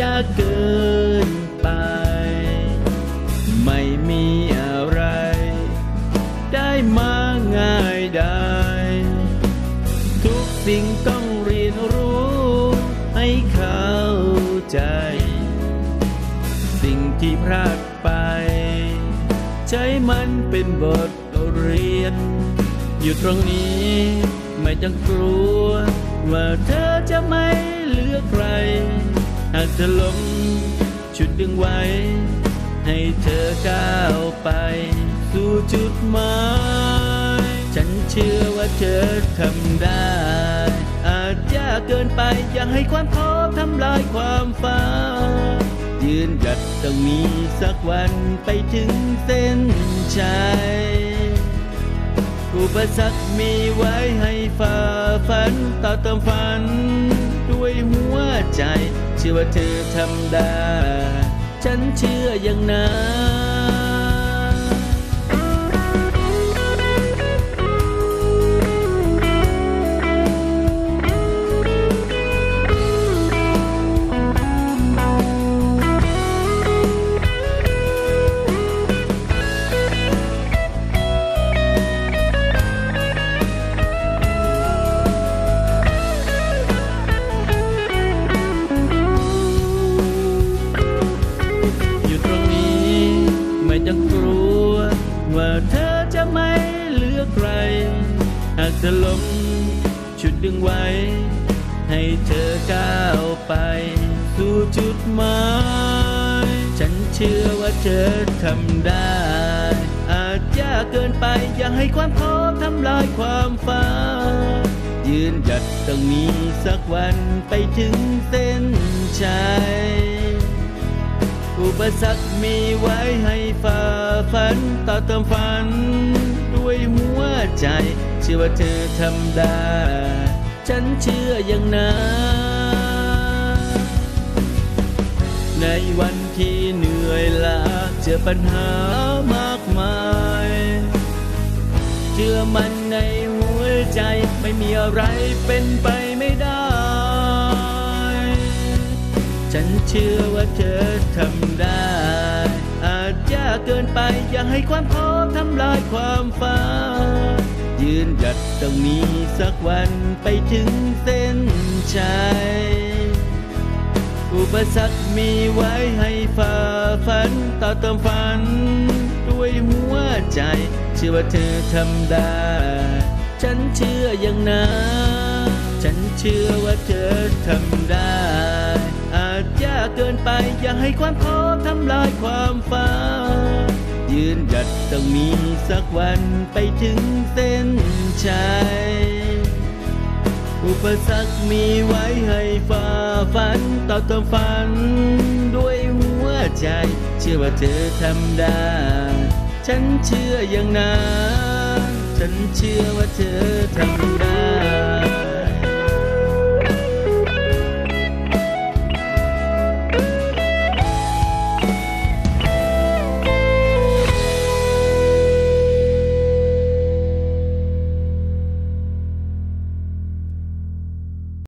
ยากเกินไป ไม่มีอะไร ได้มาง่ายได้ ทุกสิ่งต้องเรียนรู้ให้เข้าใจ สิ่งที่พลาดไป ใช้มันเป็นบทเรียน อยู่ตรงนี้ไม่ต้องกลัว ว่าเธอจะไม่เลือกใคร หากเธอหลงชุดดึงไว้ ให้เธอก้าวไป สู่จุดหมายฉันเชื่อว่าเธอทำได้ อาจยากเกินไปอย่าให้ความท้อทำลายความฝันยืนหยัดต้องมีสักวันไปถึงเส้นชัย อุปสรรคมีไว้ให้ฝ่าฝันต่อเติมฝัน หัวใจ เชื่อว่าเธอทำได้ ฉันเชื่ออย่างนั้น ว่าเธอจะไม่เลือกใคร หากเธอล้มชุดดึงไว้ ให้เธอก้าวไป สู่จุดหมาย ฉันเชื่อว่าเธอทำได้ อาจยากเกินไปอย่าให้ความท้อทำลายความฝันยืนหยัดต้องมีสักวันไปถึงเส้น ปสรรคมีไว้ให้ฝ่าฝันต่อเติมฝัน ด้วยหัวใจ เชื่อว่าเธอทำได้ ฉันเชื่ออย่างนั้นในวันที่เหนื่อยล้าเจอปัญหามากมาย เชื่อมันในหัวใจไม่มีอะไรเป็นไปไม่ได้ ฉันเชื่อว่าเธอทำได้ อาจยากเกินไปอย่าให้ความท้อทำลายความฝันยืนหยัดต้องมีสักวันไปถึงเส้นชัย อุปสรรคมีไว้ให้ฝ่าฝันต่อเติมฝัน ด้วยหัวใจ เชื่อว่าเธอทำได้ ฉันเชื่ออย่างนั้นฉันเชื่อว่าเธอทำได้ากเกินไป อย่าให้ความท้อทำลายความฝันยืนหยัดต้องมีสักวันไปถึงเส้นชัย อุปสรรคมีไว้ให้ฝ่าฝันต่อเติมฝัน ด้วยหัวใจ เชื่อว่าเธอทำได้ ฉันเชื่ออย่างนั้น ฉันเชื่อว่าเธอทำได้